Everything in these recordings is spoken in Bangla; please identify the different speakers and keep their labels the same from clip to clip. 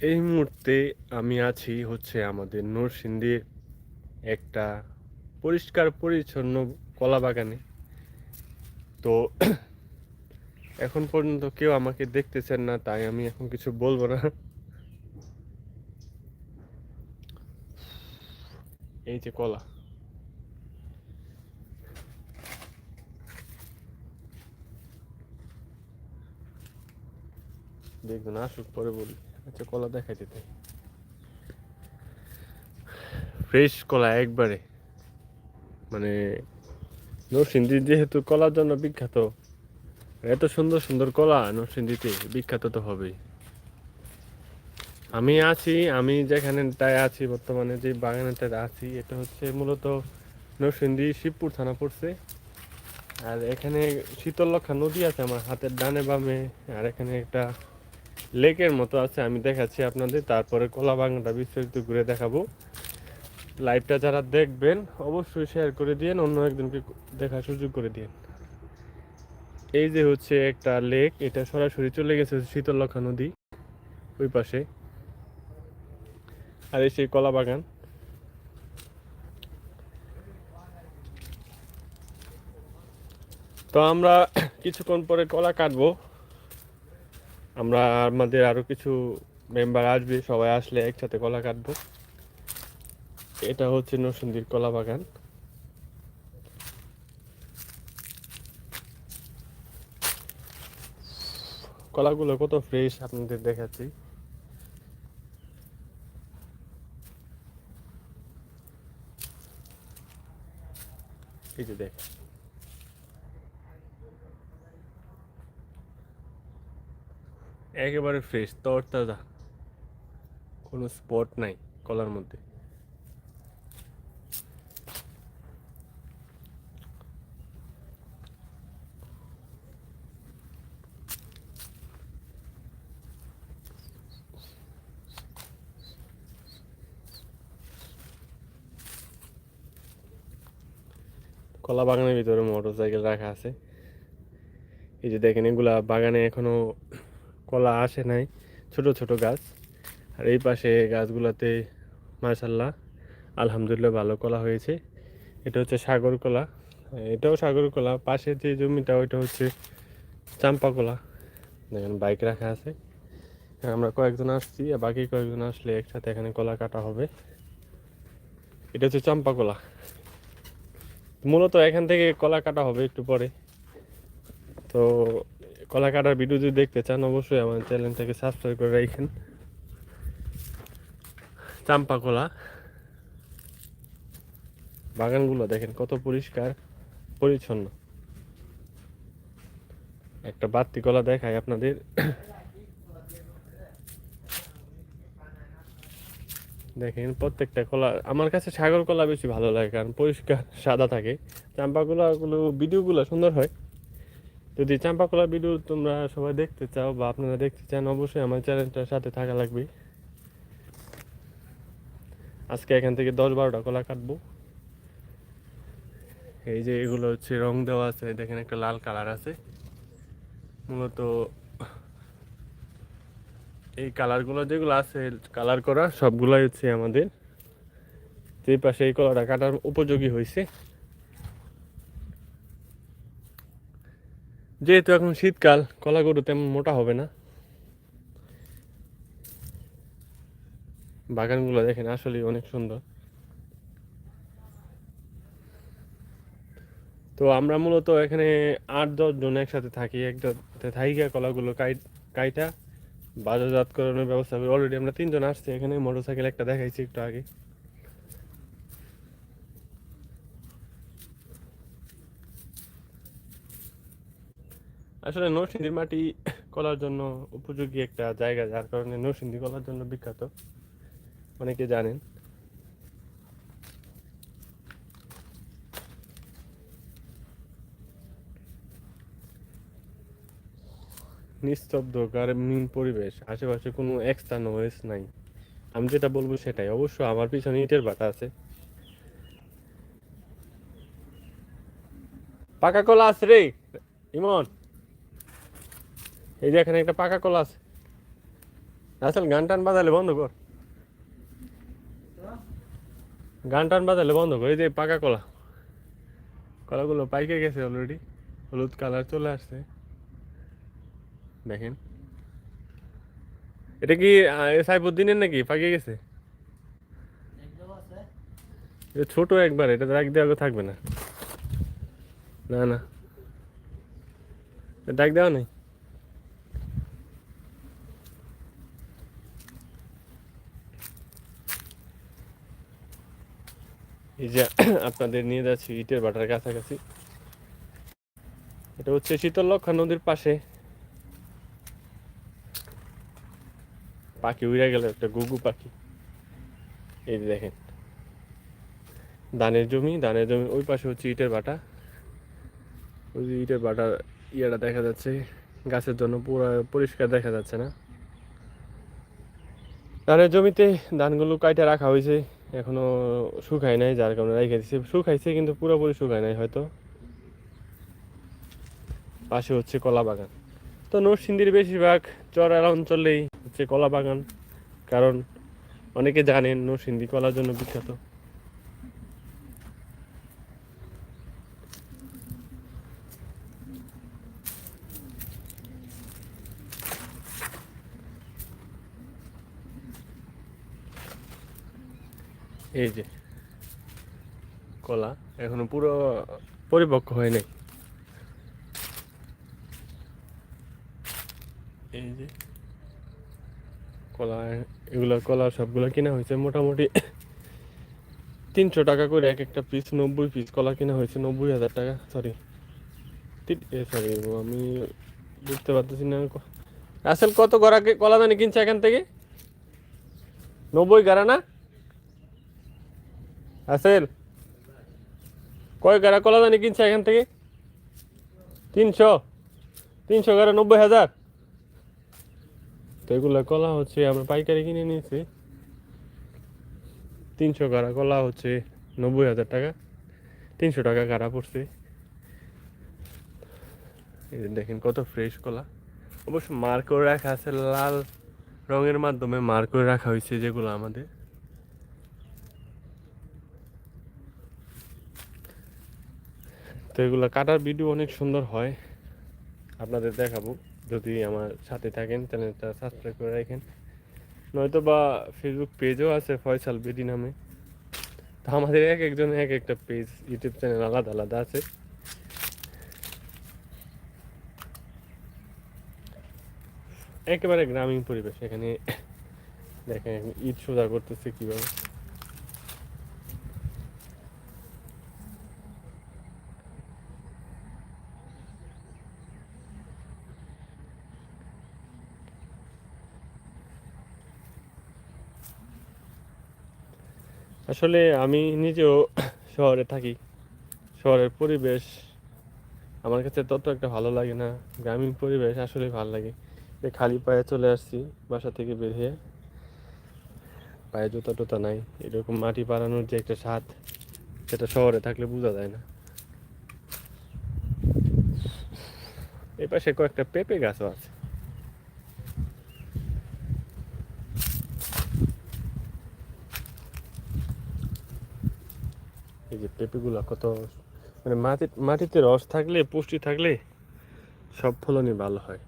Speaker 1: এই মুহূর্তে আমি আছি হচ্ছে আমাদের নরসিংদীর একটা পরিষ্কার পরিচ্ছন্ন কলা বাগানে। তো এখন পর্যন্ত কেউ আমাকে দেখতেছেন না, তাই আমি এখন কিছু বলব না। এই যে কলা। দেখবেন আসুক, পরে বলি। আচ্ছা কলা দেখাই দিতে ফ্রেশ কলা একবারে। মানে নরসিংদী যেহেতু কলার জন্য বিখ্যাত এত সুন্দর সুন্দর কলা নরসিংদীতে বিখ্যাত তো হবেই। আমি আছি, আমি যেখানে তাই আছি, বর্তমানে যে বাগানেটায় আছি, এটা হচ্ছে মূলত নরসিংদী শিবপুর থানা পড়ছে। আর এখানে শীতলক্ষা নদী আছে আমার হাতের ডানে বামে, আর এখানে একটা লেকের মতো আছে, আমি দেখাচ্ছি আপনাদের। তারপরে কলা বাগানটা বিস্তারিত ঘুরে দেখাবো। লাইভটা যারা দেখবেন, অবশ্যই শেয়ার করে দিন অন্য একজনকে দেখার সুযোগ করে দিন এই যে হচ্ছে একটা লেক এটা সরাসরি চলে গেছে শীতলক্ষা নদী, ওই পাশে। আর এই সেই কলা বাগান। তো আমরা কিছুক্ষণ পরে কলা কাটবো। আমরা আমাদের আরও কিছু মেম্বার আসবে, সবাই আসলে একসাথে কলা কাটবো। এটা হচ্ছে নরসিংদীর কলা বাগান। কলাগুলো কত ফ্রেশ আপনাদের দেখাচ্ছি। এই যে দেখ। একেবারে ফ্রেশ তরতাজা। কোনো স্পট নাই কলার মধ্যে। কলা বাগানের ভিতরে মোটর সাইকেল রাখা আছে। এই যে দেখেন, এগুলা বাগানে এখনও কলা আসে নাই, ছোট ছোট গাছ। আর এই পাশে গাছগুলাতে মাশাল্লাহ আলহামদুলিল্লাহ ভালো কলা হয়েছে। এটা হচ্ছে সাগর কলা। এটাও সাগর কলা, পাশে যে জমিটা, ওইটা হচ্ছে চাম্পা কলা। দেখেন, বাইক রাখা আছে। আমরা কয়েকজন আসছি, আর বাকি কয়েকজন আসলে একসাথে এখানে কলা কাটা হবে। এটা হচ্ছে চাম্পা কলা। মূলত এখান থেকে কলা কাটা হবে একটু পরে। তো কলা কাটার ভিডিও যদি দেখতে চান, অবশ্যই আমার চ্যানেলটাকে সাবস্ক্রাইব করে রাখেন। চাম্পা কলা। বাগানগুলো দেখেন, কত পরিষ্কার, পরিচ্ছন্ন। একটা বাত্তি কলা দেখায় আপনাদের। দেখেন, প্রত্যেকটা কলা, আমার কাছে সাগর কলা বেশি ভালো লাগে, কারণ পরিষ্কার, সাদা থাকে। চাম্পা ভিডিওগুলো সুন্দর হয়। যদি চাম্পা কলার ভিডিও তোমরা সবাই দেখতে চাও বা আপনারা দেখতে চান, অবশ্যই আমার চ্যানেলটার সাথে থাকা লাগবে। আজকে এখান থেকে দশ বারোটা কলা কাটবো। এই যে এগুলো হচ্ছে রং দেওয়া আছে দেখেন একটা লাল কালার আছে। মূলত এই কালারগুলো যেগুলো আছে, কালার করা সবগুলাই হচ্ছে আমাদের। যে পাশে এই কলাটা কাটার উপযোগী হয়েছে। যেহেতু এখন শীতকাল কলা গরু তেমন মোটা হবে না। বাগানগুলো দেখেন আসলে অনেক সুন্দর। তো আমরা মূলত এখানে আট, দশ জন একসাথে থাকি। একসাথে থাইকা কলাগুলো কাই কাইটা বাজারজাতকরণের ব্যবস্থা অলরেডি আমরা তিনজন আসছি এখানে, মোটরসাইকেল একটা দেখাইছি একটু আগে। আসলে নরসিংদীর মাটি কলার জন্য উপযোগী একটা জায়গা, যার কারণে নরসিংদী কলার জন্য বিখ্যাত। অনেকে জানেন। নিস্তব্ধ গ্রামীণ পরিবেশ, আশেপাশে কোনো এক্সট্রা নয়েজ নাই। আমি যেটা বলব সেটাই। অবশ্য আমার পিছনে ইটের বাটা আছে। পাকা কলা আছে রে, ইমন। এই যে এখানে একটা পাকা কলা আছে। আসল গান টান বাজালে বন্ধ কর। গান টান বাজালে বন্ধ কর, এই যে পাকা কলা। কলাগুলো পাইকে গেছে অলরেডি হলুদ কালার চলে আসছে। দেখেন। এটা কি সাইফুদ্দিনের নাকি? পাকিয়ে গেছে? ছোট একবার, এটা ডাক দেওয়া থাকবে না। না না। ডাক দেওয়া নেই? এই যে আপনাদের নিয়ে যাচ্ছি ইটের বাটার কাছাকাছি। এটা হচ্ছে শীতলক্ষা নদীর পাশে। পাখি উড়ে গেল, একটা গুগু পাখি। এই যে দেখেন। ধানের জমি ধানের জমি, ওই পাশে হচ্ছে ইটের বাটা। ওই যে ইটের বাটার ইয়েটা দেখা যাচ্ছে। গাছের জন্য পুরো পরিষ্কার দেখা যাচ্ছে না। ধানের জমিতে ধানগুলো কাইটে রাখা হয়েছে। এখনও শুকায় নাই, যার কারণে রেখে দিচ্ছে শুকাইছে কিন্তু পুরোপুরি শুকায় নাই হয়তো। পাশে হচ্ছে কলা বাগান। তো নরসিংদীর বেশিরভাগ চরার অঞ্চলেই হচ্ছে কলা বাগান, কারণ অনেকে জানেন নরসিংদী কলার জন্য বিখ্যাত। এই যে, কলা, এখনও পুরো পরিপক্ক হয় নাই। এই যে, কলা, এগুলো কলা সবগুলো কিনা হয়েছে মোটামুটি তিনশো টাকা করে, এক একটা পিস নব্বই পিস কলা কিনা হয়েছে, নব্বই হাজার টাকা সরি সরি আমি বুঝতে পারতেছি না আসল কত গড়া কলা দানি কিনছে এখান থেকে? নব্বই গাড়া না? আসেল। কয় গাড়া কলা দানি কিনছে এখান থেকে? তিনশো। তিনশো গাড়া নব্বই হাজার। তো এগুলো কলা হচ্ছে আমরা পাইকারি কিনে নিয়েছি। তিনশো গাড়া কলা হচ্ছে নব্বই হাজার টাকা। তিনশো টাকা গাড়া পড়ছে। দেখেন কত ফ্রেশ কলা। অবশ্য মার করে রাখা আছে, লাল রঙের মাধ্যমে মার করে রাখা হয়েছে যেগুলো আমাদের। তো এগুলো কাটার ভিডিও অনেক সুন্দর হয়। আপনাদের দেখাবো। যদি আমার সাথে থাকেন, চ্যানেলটা সাবস্ক্রাইব করে রাখেন। নয়তো বা ফেসবুক পেজও আছে, ফয়সাল বেদি নামে। তো আমাদের এক একজন এক একটা পেজ ইউটিউব চ্যানেল আলাদা আলাদা আছে। একেবারে গ্রামীণ পরিবেশ। এখানে দেখেন, ঈদ সোজা করতেছে কীভাবে। আসলে আমি নিজেও শহরে থাকি। শহরের পরিবেশ আমার কাছে তত একটা ভালো লাগে না। গ্রামীণ পরিবেশ আসলে ভালো লাগে। এই খালি পায়ে চলে আসছি, বাসা থেকে বের হয়ে পায়ে জুতা টুতা নাই। এরকম মাটি পাড়ানোর যে একটা স্বাদ, সেটা শহরে থাকলে বোঝা যায় না। এই পাশে কয়েকটা পেঁপে গাছও আছে। এই যে পেঁপেগুলো কত মানে মাটি, মাটিতে রস থাকলে, পুষ্টি থাকলে সব ফলনই ভালো হয়।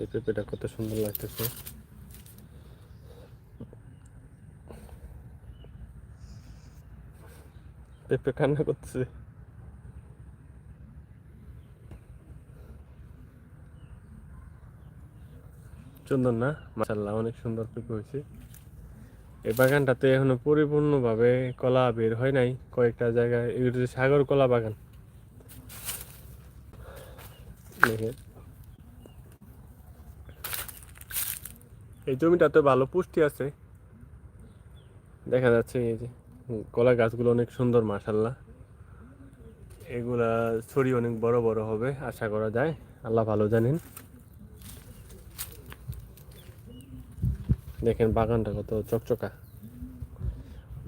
Speaker 1: এই পেঁপেটা কত সুন্দর লাগতেছে। পেঁপে কান্না করতেছে। সুন্দর না? মাশাল্লাহ অনেক সুন্দর পেঁপে হয়েছে। এই বাগানটাতে এখনও পরিপূর্ণভাবে কলা বের হয় নাই। কয়েকটা জায়গায় এগুলো সাগর কলা বাগান। এই জমিটাতে ভালো পুষ্টি আছে। দেখা যাচ্ছে এই যে কলা গাছগুলো অনেক সুন্দর মাশাল্লাহ এগুলা ছড়ি অনেক বড় বড় হবে, আশা করা যায়। আল্লাহ ভালো জানেন। দেখেন বাগানটা কত চকচকা।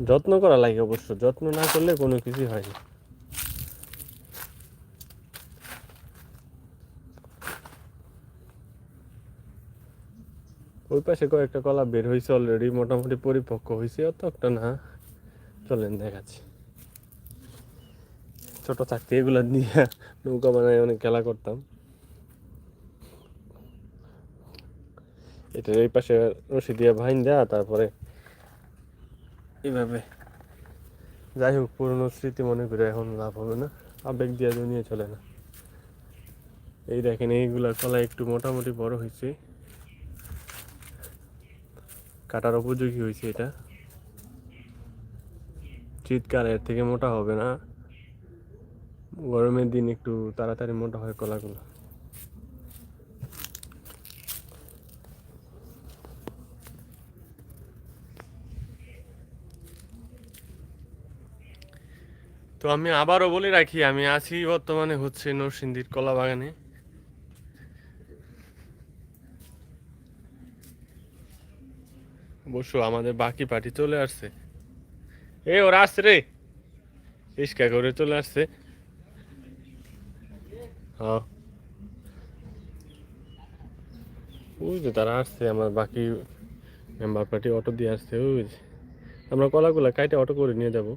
Speaker 1: যত্ন করা লাগে অবশ্য, যত্ন না করলে কোনো কিছুই হয় না। ওই পাশে কয়েকটা কলা বের হয়েছে অলরেডি মোটামুটি পরিপক্ক হয়েছে অত একটা না। চলেন দেখাচ্ছি। ছোট থাকতে এগুলো নিয়ে নৌকা বানায় অনেক খেলা করতাম। এটা এই পাশে রশি দিয়ে ভাইন দেয়া তারপরে এইভাবে যাই হোক, পুরনো স্মৃতি মনে করে এখন লাভ হবে না। আবেগ দিয়ে দুনিয়া চলে না। এই দেখেন, এইগুলা কলা একটু মোটামুটি বড় হয়েছে। কাটার উপযোগী হয়েছে এটা। শীতকালে এর থেকে মোটা হবে না। গরমের দিন একটু তাড়াতাড়ি মোটা হয় কলাগুলো। তো আমি আবারও বলে রাখি, আমি আছি বর্তমানে হচ্ছে নরসিংদীর কলা বাগানে অবশ্য আমাদের বাকি পার্টি চলে আসছে। এ ওরা আসছে রে। রিস্কা করে চলে আসছে। হ্যাঁ। ওই তারা আসছে, আমার বাকি মেম্বার পার্টি অটো দিয়ে আসছে, ওই আমরা কলাগুলা কাইটে অটো করে নিয়ে যাব।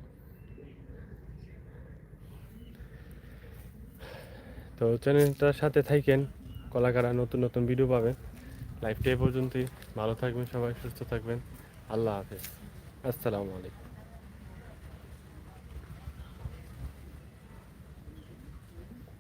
Speaker 1: তো চ্যানেলটার সাথে থাকেন কলাকারা নতুন নতুন ভিডিও পাবেন। লাইফটাই এ পর্যন্তই। ভালো থাকবেন সবাই, সুস্থ থাকবেন। আল্লাহ হাফেজ। আসসালামু আলাইকুম।